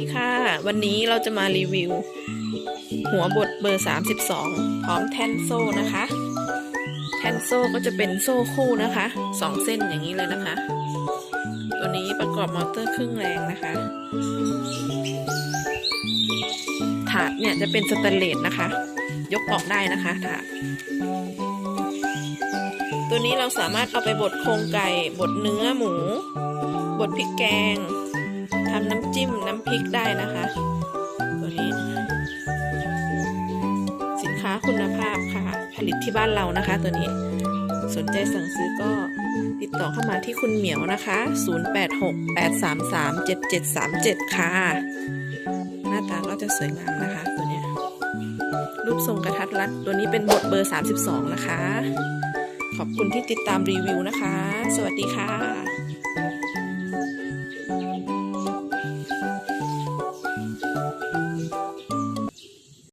ีค่ะ วันนี้เราจะมารีวิว หัวบดเบอร์ 32 พร้อมแท่นโซ่นะคะ แท่นโซ่ก็จะเป็นโซ่คู่นะคะสองเส้นอย่างนี้เลยนะคะ ตัวนี้ประกอบมอเตอร์ครึ่งแรงนะคะ ถาดเนี่ยจะเป็นสแตนเลสนะคะ ยกออกได้นะคะถาดตัวนี้เราสามารถเอาไปบดโครงไก่ บดเนื้อหมู บดพริกแกง ทำน้ำจิ้มน้ำพริกได้นะคะ ตัวนี้สินค้าคุณภาพค่ะ ผลิตที่บ้านเรานะคะ ตัวนี้สนใจสั่งซื้อก็ติดต่อเข้ามาที่คุณเหมียวนะคะ 0868337737 ค่ะ หน้าตาก็จะสวยงามนะคะ ตัวนี้รูปทรงกระทัดรัด ตัวนี้เป็นบทเบอร์ 32 นะคะ ขอบคุณที่ติดตามรีวิวนะคะ สวัสดีค่ะ เ